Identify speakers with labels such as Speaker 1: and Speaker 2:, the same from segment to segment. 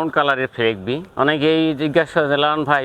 Speaker 1: Brown কালারের ফেকবি? অনেকেই জিজ্ঞাসা করছিলাম ভাই,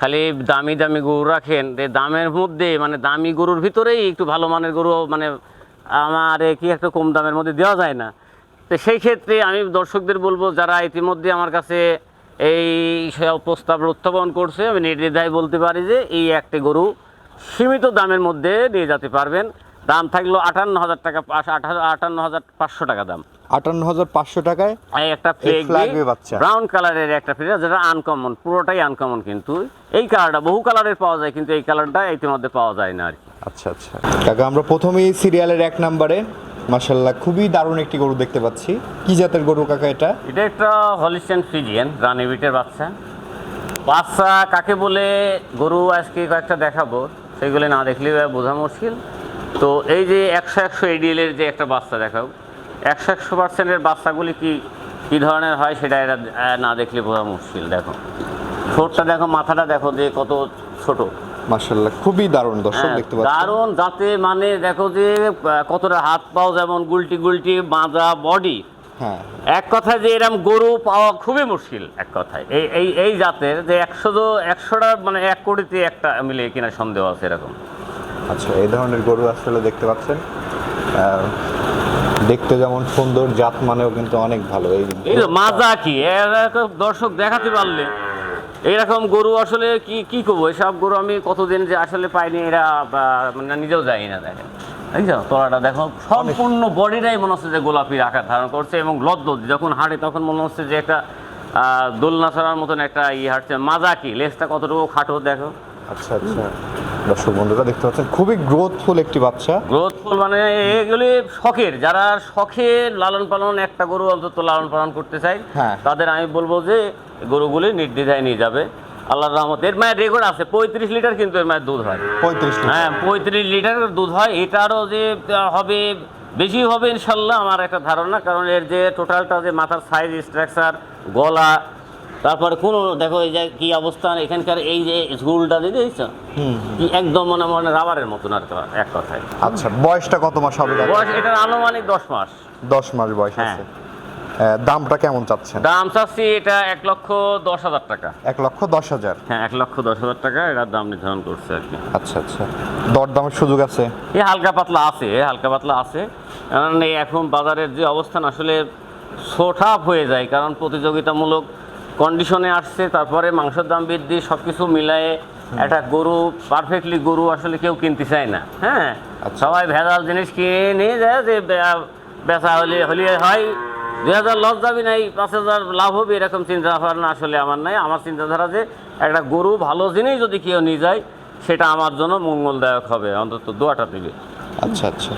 Speaker 1: খালি দামি দামি গরু রাখেন যে দামের মধ্যে মানে দামি গরুর ভিতরেই একটু ভালো মানের গরু মানে আমার কি একটা কম দামের মধ্যে দেওয়া যায় না? তো সেই ক্ষেত্রে আমি দর্শকদের বলব, যারা ইতিমধ্যে আমার কাছে এই প্রস্তাব উত্থাপন করছে, আমি নির্দ্বিধায় বলতে পারি যে, এই একটি গরু সীমিত দামের মধ্যে নিয়ে যেতে পারবেন। দাম থাকল আটান্ন হাজার টাকা আটান্ন হাজার পাঁচশো টাকা দাম।
Speaker 2: আটান্ন হাজার পাঁচশো টাকায়
Speaker 1: একটা
Speaker 2: বাচ্চা।
Speaker 1: ব্রাউন কালারের একটা ফ্লেগ যেটা আনকমন পুরোটাই আনকমন কিন্তু। এই কালারটা বহু কালারের পাওয়া যায় কিন্তু এই কালারটা ইতিমধ্যে পাওয়া যায় না আর কি।
Speaker 2: আচ্ছা আচ্ছা। কাকা আমরা প্রথমেই সিরিয়ালের এক নম্বরে মাসাল্লাহ খুবই দারুণ একটি গরু দেখতে পাচ্ছি। কি জাতের গরু কাকা এটা?
Speaker 1: এটা একটা হলিস্টেন ফ্রিজিয়ান রানিবিটের বাচ্চা। বাচ্চা কাকে বলে গরু আজকে কয়েকটা দেখাবো সেগুলো না দেখলে বোঝা মুশকিল। তো এই যে একশো একশো এডিএলের যে একটা বাচ্চা দেখাও একশো একশো পার্সেন্টের বাচ্চাগুলি কি কী ধরনের হয় সেটা এরা না দেখলে বোঝা মুশকিল দেখো। ঠোঁটটা দেখো মাথাটা দেখো যে কত ছোট।
Speaker 2: মাসাল্লাহ খুবই দারুণ দর্শক
Speaker 1: হ্যাঁ,
Speaker 2: দেখতে পাচ্ছি
Speaker 1: দারুণ যাতে মানে দেখো যে কতটা হাত পাও যেমন গুলটি গুলটি মাজা বডি।
Speaker 2: হ্যাঁ।
Speaker 1: এক কথায় যে এরকম গরু পাওয়া খুবই মুশকিল এক কথায়। এই এই এই জাতের যে একশো একশোটা মানে এক কোটিতে একটা মিলে কিনা সন্দেহ আছে এরকম।
Speaker 2: আচ্ছা এই ধরনের গরু আসলে দেখতে পাচ্ছেন। দেখতে যেমন সুন্দর জাত মানেও কিন্তু অনেক ভালো। এই
Speaker 1: মাজা কি? এরকম দর্শক দেখাতে পারলে। এইরকম গরু আসলে কি কি করব? এসব গরু আমি কতদিন যে আসলে পাইনি এরা মানে নিজেও যাই না দেখেন। দেখছ তোলাটা দেখো সম্পূর্ণ বডিটাই মনে হচ্ছে যে গোলাপির আকার ধারণ করছে এবং লদ্দ যখন হাঁটে তখন মনে হচ্ছে যে একটা দোলনা ছড়ার মতন একটা ইয়ে হাঁটছে। মাজা কি? লেজটা কতটুকু খাটো দেখো।
Speaker 2: আচ্ছা আচ্ছা। দর্শক বন্ধুরা দেখতে পাচ্ছেন খুবই গ্রোথফুল একটি বাচ্চা।
Speaker 1: গ্রোথফুল মানে এগুলি শখের যারা শখে লালন পালন একটা গরু অন্তত লালন পালন করতে চায়
Speaker 2: হ্যাঁ।
Speaker 1: তাদের আমি বলব যে গরুগুলি নির্দ্বিধায় নিয়ে যাবে। আল্লাহর রহমত এর মায়ের রেকর্ড আছে পঁয়ত্রিশ লিটার কিন্তু এর মায়ের দুধ হয়।
Speaker 2: পঁয়ত্রিশ
Speaker 1: হ্যাঁ পঁয়ত্রিশ লিটার দুধ হয় এটারও যে হবে বেশি হবে ইনশাল্লাহ আমার একটা ধারণা কারণ এর যে টোটালটা যে মাথার সাইজ স্ট্রাকচার গলা তারপরে কোনো দেখো এই যে কি অবস্থান এখানকার এই যে ঝুলটা দিয়ে দিয়েছ একদম মনে মনে রাবারের মতন আর এক কথায়।
Speaker 2: আচ্ছা বয়সটা কত মাস হবে?
Speaker 1: বয়স এটার আনুমানিক দশ মাস।
Speaker 2: দশ মাস বয়স
Speaker 1: হ্যাঁ।
Speaker 2: আছে। দামটা কেমন চাচ্ছেন?
Speaker 1: দাম চাচ্ছি এটা এক লক্ষ দশ হাজার টাকা।
Speaker 2: এক লক্ষ দশ হাজার?
Speaker 1: হ্যাঁ এক লক্ষ দশ হাজার টাকা এটার দাম নির্ধারণ করছে আর কি।
Speaker 2: আচ্ছা আচ্ছা। দরদামের সুযোগ আছে?
Speaker 1: এই হালকা পাতলা আছে হালকা পাতলা আছে। কারণ এখন বাজারের যে অবস্থান আসলে সোঠাপ হয়ে যায় কারণ প্রতিযোগিতামূলক কন্ডিশনে আসছে তারপরে মাংসের দাম বৃদ্ধি সব কিছু মিলায়ে একটা গরু পারফেক্টলি গরু আসলে কেউ কিনতে চায় না হ্যাঁ?
Speaker 2: আচ্ছা।
Speaker 1: সবাই ভেজাল জিনিস কিনে নিয়ে যায় যে বেচা হলে হলে হয়। দুই হাজার লস যাবি নাই পাঁচ হাজার লাভ হবে এরকম চিন্তা ভাবনা আসলে আমার নাই। আমার চিন্তাধারা যে একটা গরু ভালো জিনিস যদি কেউ নিয়ে যায় সেটা আমার জন্য মঙ্গলদায়ক হবে অন্তত দোয়াটা দিবে।
Speaker 2: আচ্ছা আচ্ছা।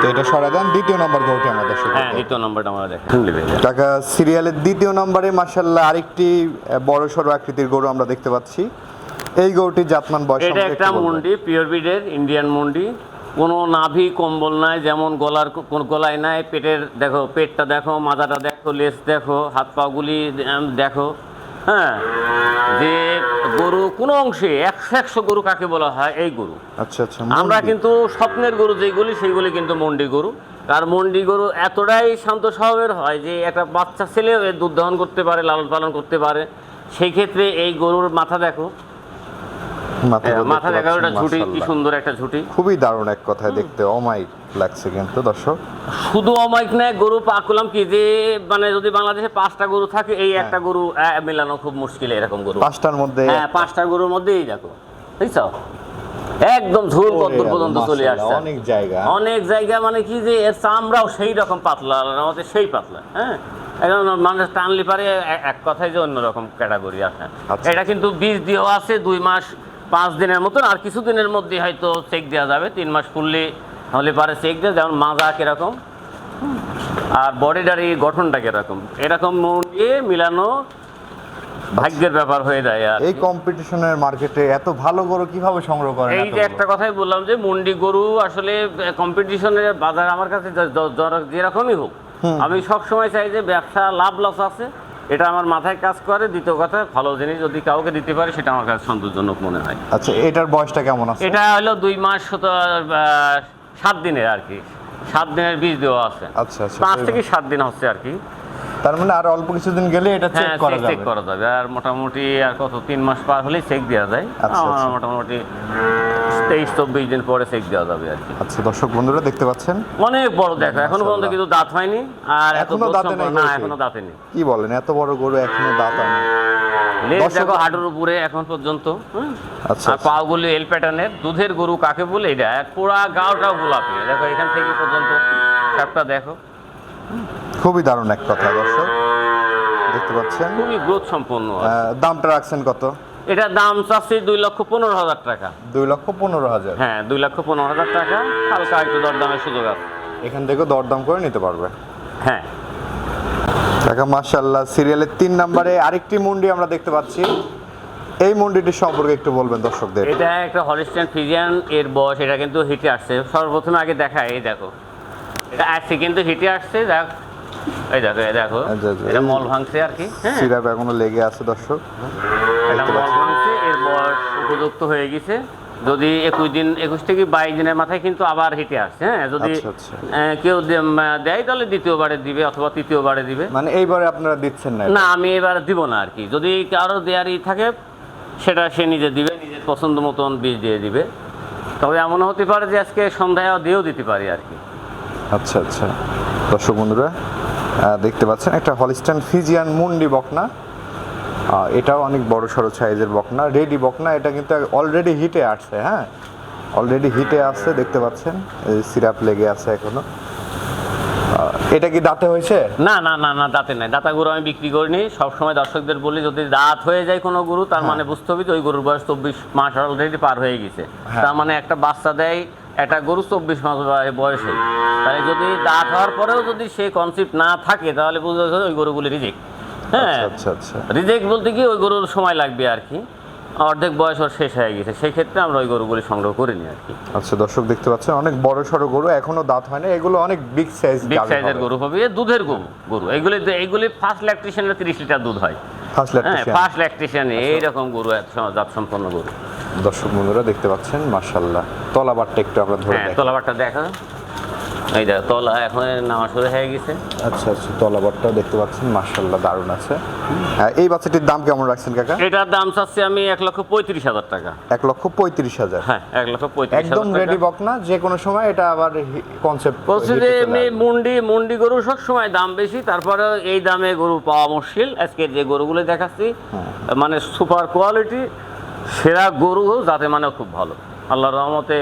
Speaker 2: তো এটা সরা দেন দ্বিতীয় নম্বর গরুটি আমাদের সাথে
Speaker 1: হ্যাঁ দ্বিতীয় নম্বরটা আমরা দেখেন।
Speaker 2: টাকা সিরিয়ালের দ্বিতীয় নম্বরে মার্শাল্লাহ আরেকটি বড় সড়ো আকৃতির গরু আমরা দেখতে পাচ্ছি। এই গরুটির জাতমান বয়স
Speaker 1: এটা একটা মুন্ডি পিওর বিডের ইন্ডিয়ান মুন্ডি। কোনো নাভি কম্বল নাই যেমন গলার কোন গলায় নাই পেটের দেখো পেটটা দেখো মাথাটা দেখো লেস দেখো হাত পাগুলি দেখো। হ্যাঁ যে গরু কোন অংশে একশো একশো গরু কাকে বলা হয়? এই গরু।
Speaker 2: আচ্ছা আচ্ছা
Speaker 1: আমরা কিন্তু স্বপ্নের গরু যেগুলি সেইগুলি কিন্তু মন্ডি গরু। তার মন্ডি গরু এতটাই শান্ত স্বভাবের হয় যে একটা বাচ্চা ছেলে দুধ দহন করতে পারে লালন পালন করতে পারে। সেই ক্ষেত্রে এই গরুর মাথা দেখো
Speaker 2: মাথা দেখতে
Speaker 1: মাথা দেখো
Speaker 2: পাচ্ছেন,
Speaker 1: একটা ঝুটি কি সুন্দর একটা ঝুটি।
Speaker 2: খুবই দারুণ এক কথায় দেখতে অমায়িক লাগছে কিন্তু দর্শক।
Speaker 1: শুধু অমায়িক নয় গরু পাকলাম কি যে মানে যদি বাংলাদেশে পাঁচটা গরু থাকে এই একটা গরু মেলানো খুব মুশকিল এরকম গরু।
Speaker 2: পাঁচটার মধ্যে
Speaker 1: হ্যাঁ পাঁচটা গরুর মধ্যেই দেখো বুঝছ? একদম ঝুল কদ্দুর পর্যন্ত চলে আসছে।
Speaker 2: অনেক জায়গা।
Speaker 1: অনেক জায়গা মানে কি যে এর চামড়াও সেই রকম পাতলা রহমতে সেই পাতলা হ্যাঁ? এখন মানুষ টানলি পারে এক কথায় যে অন্যরকম ক্যাটাগরি আছে
Speaker 2: আচ্ছা।
Speaker 1: এটা কিন্তু বীজ দেওয়া আছে দুই মাস পাঁচ দিনের মতন আর কিছু দিনের মধ্যে হয়তো চেক দেওয়া যাবে তিন মাস ফুললে হলে পারে চেক দেওয়া যেমন মাজা কীরকম আর বডিটার এই গঠনটা কীরকম এরকম নিয়ে মিলানো ভাগ্যের ব্যাপার হয়ে যায় আর
Speaker 2: এই কম্পিটিশনের মার্কেটে এত ভালো গরু কীভাবে সংগ্রহ করেন
Speaker 1: এই যে একটা কথাই বললাম যে মুন্ডি গরু আসলে কম্পিটিশনের বাজার আমার কাছে যেরকমই হোক আমি সব সময় চাই যে ব্যবসা লাভ লস আছে এটা আমার মাথায় কাজ করে। দ্বিতীয় কথা ভালো জিনিস যদি কাউকে দিতে পারে সেটা আমার কাছে সন্তোষজনক মনে হয়।
Speaker 2: আচ্ছা এটার বয়সটা কেমন আছে?
Speaker 1: এটা হলো দুই মাস সাত দিনের আর কি। সাত দিনের বীজ দেওয়া আছে।
Speaker 2: আচ্ছা আচ্ছা
Speaker 1: পাঁচ থেকে সাত দিন হচ্ছে আর কি।
Speaker 2: তার মানে আর অল্প কিছুদিন গেলে এটা চেক
Speaker 1: হ্যাঁ
Speaker 2: করা
Speaker 1: চেক করা যাবে। আর মোটামুটি আর কত তিন মাস পার হলেই চেক দেওয়া যায়।
Speaker 2: আচ্ছা, আচ্ছা।
Speaker 1: মোটামুটি তেইশ চব্বিশ দিন পরে চেক দেওয়া যাবে আর কি।
Speaker 2: আচ্ছা দর্শক বন্ধুরা দেখতে পাচ্ছেন?
Speaker 1: অনেক বড় দেখো এখনও পর্যন্ত কিন্তু দাঁত হয়নি আর এত এখনও
Speaker 2: দাঁতে
Speaker 1: না এখনও দাঁতে নেই।
Speaker 2: কি বলেন এত বড় গরু এখনও দাঁত আনে
Speaker 1: লেজ দেখো হাঁটুর উপরে এখন পর্যন্ত
Speaker 2: আচ্ছা,
Speaker 1: আর। পাগুলি এল প্যাটার্নের দুধের গরু কাকে বলে এটা? এক পুরা গাওটাও গোলাপি। দেখো এখান থেকে পর্যন্ত সবটা দেখো।
Speaker 2: খুবই দারুণ এক কথা দর্শক। দেখতে পাচ্ছেন?
Speaker 1: খুবই গ্রোথ সম্পন্ন
Speaker 2: দামটা রাখছেন কত?
Speaker 1: এটার দাম চাচ্ছি দুই লক্ষ পনেরো হাজার টাকা।
Speaker 2: দুই লক্ষ পনেরো হাজার?
Speaker 1: হ্যাঁ দুই লক্ষ পনেরো হাজার টাকা। হালকা একটু দরদামের সুযোগ আছে।
Speaker 2: এখান থেকে দরদাম করে নিতে পারবে।
Speaker 1: হ্যাঁ।
Speaker 2: কাকা মাশাল্লাহ সিরিয়ালের তিন নম্বরে আরেকটি মুন্ডি আমরা দেখতে পাচ্ছি। এই মুন্ডিটি সম্পর্কে একটু বলবেন দর্শকদের।
Speaker 1: এটা একটা হলিস্টেন ফিজিয়ান এর বয়স এটা কিন্তু হিটে আসছে। সর্বপ্রথমে আগে দেখায় এই দেখো। এটা আসছে কিন্তু হিটে আসছে দেখ। এই দেখো এই দেখো।
Speaker 2: আচ্ছা, আচ্ছা।
Speaker 1: এটা মল ভাঙছে আর কি হ্যাঁ।
Speaker 2: সিরাপ এখনও লেগে আছে দর্শক।
Speaker 1: এটা মল ভাঙছে এর বয়স উপযুক্ত হয়ে গেছে। যদি একুশ দিন একুশ থেকে বাইশ দিনের মাথায় কিন্তু আবার হিটে আসছে হ্যাঁ? যদি
Speaker 2: আচ্ছা, আচ্ছা।
Speaker 1: কেউ দেয় তাহলে দ্বিতীয়বারে দিবে অথবা তৃতীয়বারে দিবে।
Speaker 2: মানে এইবারে আপনারা দিচ্ছেন না?
Speaker 1: না আমি এবার দিব না আর কি। যদি কারও দেয়ারই থাকে সেটা সে নিজে দিবে নিজের পছন্দ মতন বীজ দিয়ে দিবে। তবে এমন হতে পারে যে আজকে সন্ধ্যায় দিয়েও দিতে পারি আর কি।
Speaker 2: আচ্ছা আচ্ছা। দর্শক বন্ধুরা দেখতে পাচ্ছেন একটা হলিস্টান ফিজিয়ান মুন্ডি বকনা। এটাও অনেক বড় সড়ো সাইজের বকনা। রেডি বকনা এটা কিন্তু অলরেডি হিটে আসছে হ্যাঁ? অলরেডি হিটে আসছে দেখতে পাচ্ছেন? এই সিরাপ লেগে আছে এখনও। এটা কি দাঁতে হয়েছে?
Speaker 1: না না না না দাঁতে নাই। দাঁতা গরু আমি বিক্রি করিনি। সবসময় দর্শকদের বলি যদি দাঁত হয়ে যায় কোনো গরু তার মানে বুঝতে হবে যে ওই গরুর বয়স চব্বিশ মাস অলরেডি পার হয়ে গেছে।
Speaker 2: হ্যাঁ।
Speaker 1: তার মানে একটা বাচ্চা দেয় একটা গরু চব্বিশ মাস বয়সে তাই যদি দাঁত হওয়ার পরেও যদি সে কনসেপ্ট না থাকে তাহলে বুঝতে হবে ওই গরুগুলি রিজেক্ট হ্যাঁ।
Speaker 2: আচ্ছা আচ্ছা
Speaker 1: রিজেক্ট বলতে কি ওই গরুর সময় লাগবে আর কি। অর্ধেক বয়স ওর শেষ হয়ে গেছে সেই ক্ষেত্রে আমরা ওই গরুগুলি সংগ্রহ করিনি আর কি।
Speaker 2: আচ্ছা দর্শক দেখতে পাচ্ছেন অনেক বড় সড়ো গরু এখনও দাঁত হয় না এগুলো অনেক বিগ সাইজ
Speaker 1: বিগ সাইজের গরু হবে দুধের গরু গরু। এগুলি এইগুলি ফার্স্ট ল্যাকটেশনে তিরিশ লিটার দুধ হয়।
Speaker 2: ফার্স্ট
Speaker 1: হ্যাঁ
Speaker 2: ল্যাকটেশন
Speaker 1: ফার্স্ট ল্যাকটেশনে এইরকম গরু এত সম- জাত সম্পন্ন গরু।
Speaker 2: দর্শক বন্ধুরা দেখতে পাচ্ছেন মাশাল্লাহ তলাবারটা একটু আমরা ধরে
Speaker 1: হ্যাঁ
Speaker 2: দেখি।
Speaker 1: তলাবারটা দেখা এই দেখ তলা এখন নামা শুরু হয়ে গেছে।
Speaker 2: আচ্ছা আচ্ছা তলাবারটাও দেখতে পাচ্ছেন মাশাল্লাহ দারুণ আছে। হ্যাঁ, এই বাচ্চাটির দাম কেমন রাখছেন কাকা?
Speaker 1: এটার দাম চাচ্ছি আমি এক লক্ষ পঁয়ত্রিশ হাজার টাকা।
Speaker 2: এক লক্ষ পঁয়ত্রিশ হাজার?
Speaker 1: হ্যাঁ এক লক্ষ পঁয়ত্রিশ
Speaker 2: একদম রেডি বক না যে কোনো সময় এটা আবার কনসেপ্ট
Speaker 1: বলছি যে এমনি মুন্ডি মুন্ডি গরু সব সময় দাম বেশি তারপরে এই দামে গরু পাওয়া মুশকিল। আজকে যে গরুগুলো দেখাচ্ছি মানে সুপার কোয়ালিটি সেরা গরু যাতে মানে খুব ভালো। আল্লাহর রহমতে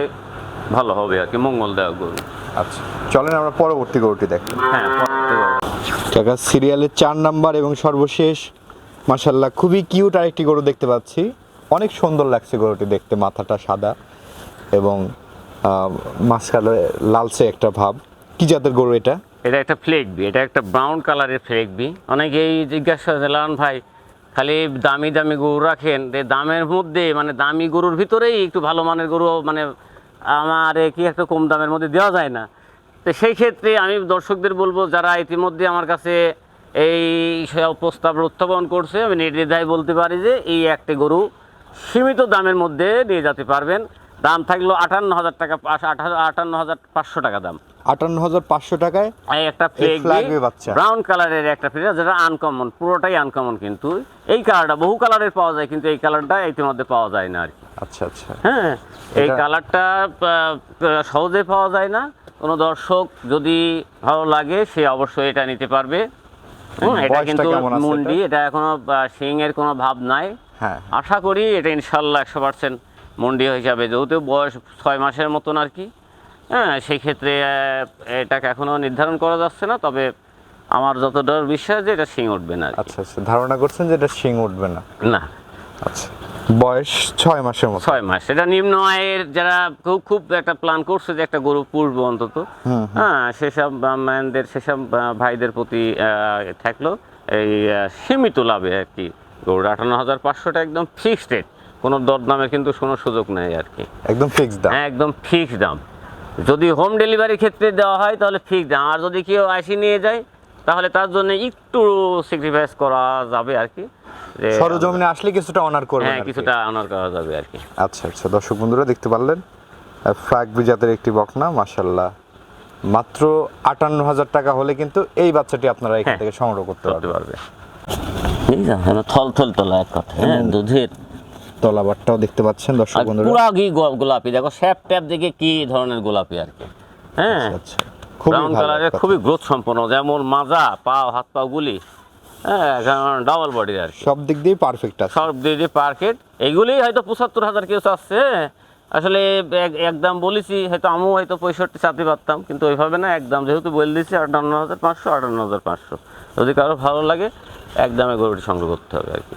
Speaker 1: ভালো হবে আর কি মঙ্গল দেওয়া গরু
Speaker 2: আচ্ছা চলেন আমরা পরবর্তী গরুটি দেখি।
Speaker 1: হ্যাঁ পরবর্তী গরু।
Speaker 2: কাকা সিরিয়ালের চার নাম্বার এবং সর্বশেষ মাশাল্লাহ খুবই কিউট আরেকটি গরু দেখতে পাচ্ছি। অনেক সুন্দর লাগছে গরুটি দেখতে মাথাটা সাদা এবং মাঝখানে লালচে একটা ভাব। কি জাতের গরু এটা?
Speaker 1: এটা একটা ফ্লেক বি এটা একটা ব্রাউন কালারের ফ্লেক বি। অনেকেই জিজ্ঞাসা করছিলেন ভাই খালি দামি দামি গরু রাখেন যে দামের মধ্যে মানে দামি গরুর ভিতরেই একটু ভালো মানের গরু মানে আমার কি একটা কম দামের মধ্যে দেওয়া যায় না। তো সেই ক্ষেত্রে আমি দর্শকদের বলব, যারা ইতিমধ্যে আমার কাছে এই প্রস্তাব উত্থাপন করছে, আমি নির্দ্বিধায় বলতে পারি যে এই একটি গরু সীমিত দামের মধ্যে নিয়ে যেতে পারবেন। দাম থাকল আটান্ন হাজার টাকা, আটান্ন হাজার পাঁচশো টাকা দাম।
Speaker 2: আটান্ন হাজার পাঁচশো টাকায়
Speaker 1: একটা
Speaker 2: flag বাচ্চা।
Speaker 1: ব্রাউন কালারের একটা ফ্লেগ যেটা আনকমন পুরোটাই আনকমন কিন্তু। এই কালারটা বহু কালারের পাওয়া যায় কিন্তু এই কালারটা ইতিমধ্যে পাওয়া যায় না আর কি।
Speaker 2: আচ্ছা আচ্ছা।
Speaker 1: হ্যাঁ এই কালারটা সহজে পাওয়া যায় না। কোনো দর্শক যদি ভালো লাগে সে অবশ্যই এটা নিতে পারবে। এটা কিন্তু মুন্ডি এটা? এখনও সিং এর কোনো ভাব নাই।
Speaker 2: হ্যাঁ।
Speaker 1: আশা করি এটা ইনশাল্লাহ একশো পার্সেন্ট মন্ডি হিসাবে যেহেতু বয়স ছয় মাসের মতন আর কি। হ্যাঁ সেই ক্ষেত্রে এটাকে এখনও নির্ধারণ করা যাচ্ছে না তবে আমার যতটা বিশ্বাস যে এটা শিং উঠবে না।
Speaker 2: আচ্ছা আচ্ছা ধারণা করছেন যে এটা শিং উঠবে না?
Speaker 1: না।
Speaker 2: আচ্ছা বয়স ছয় মাসের মতো।
Speaker 1: ছয় মাস এটা নিম্ন আয়ের যারা খুব খুব একটা প্ল্যান করছে যে একটা গরু পুষবো অন্তত হ্যাঁ সেসব ম্যানদের সেসব ভাইদের প্রতি থাকল এই সীমিত লাভে আর কি। গরুর আটান্ন হাজার পাঁচশোটা একদম ফিক্সড রেট কোনো দরদামের কিন্তু কোনো সুযোগ নেই আর কি।
Speaker 2: একদম ফিক্সড দাম।
Speaker 1: হ্যাঁ একদম ফিক্সড দাম। যদি হোম ডেলিভারির ক্ষেত্রে দেওয়া হয় তাহলে ফিক্সড আর যদি কেউ আইসি নিয়ে যায় তাহলে তার জন্য একটু স্যাক্রিফাইস করা যাবে আর কি। যে
Speaker 2: সরজমিনে আসলে কিছুটা অনার করবেন
Speaker 1: হ্যাঁ কিছুটা অনার করা যাবে আর কি।
Speaker 2: আচ্ছা আচ্ছা। দর্শক বন্ধুরা দেখতে পারলেন? ফ্রাক জাতের একটি বকনা মাশাল্লাহ মাত্র আটান্ন হাজার টাকা হলে কিন্তু এই বাচ্চাটি আপনারা এখান
Speaker 1: হ্যাঁ।
Speaker 2: থেকে সংগ্রহ করতে
Speaker 1: পারবে। থল থল তোলা এক কথা হ্যাঁ দুধের
Speaker 2: তলাবারটাও দেখতে পাচ্ছেন দর্শক বন্ধুরা।
Speaker 1: পুরা ঘি গোলাপি দেখো শ্যাপ ট্যাপ দেখে কি ধরনের গোলাপি আর কি। হ্যাঁ?
Speaker 2: আচ্ছা
Speaker 1: ব্রাউন
Speaker 2: ভালো
Speaker 1: কালারের
Speaker 2: কথা।
Speaker 1: খুবই গ্রোথ সম্পন্ন যেমন মাজা পা হাত পা গুলি। হ্যাঁ ডাবল বডি আর কি।
Speaker 2: সব দিক দিয়ে পারফেক্ট আছে।
Speaker 1: সব দিক দিয়ে পারফেক্ট এইগুলি হয়তো পঁচাত্তর হাজার কেউ চাচ্ছে আসলে এক- একদম বলেছি হয়তো আমিও হয়তো পঁয়ষট্টি চাতে পারতাম কিন্তু ওইভাবে না একদম যেহেতু বলে দিয়েছি আটান্ন হাজার পাঁচশো আটান্ন হাজার পাঁচশো। যদি কারও ভালো লাগে একদমে গরুটি সংগ্রহ করতে হবে আর কি।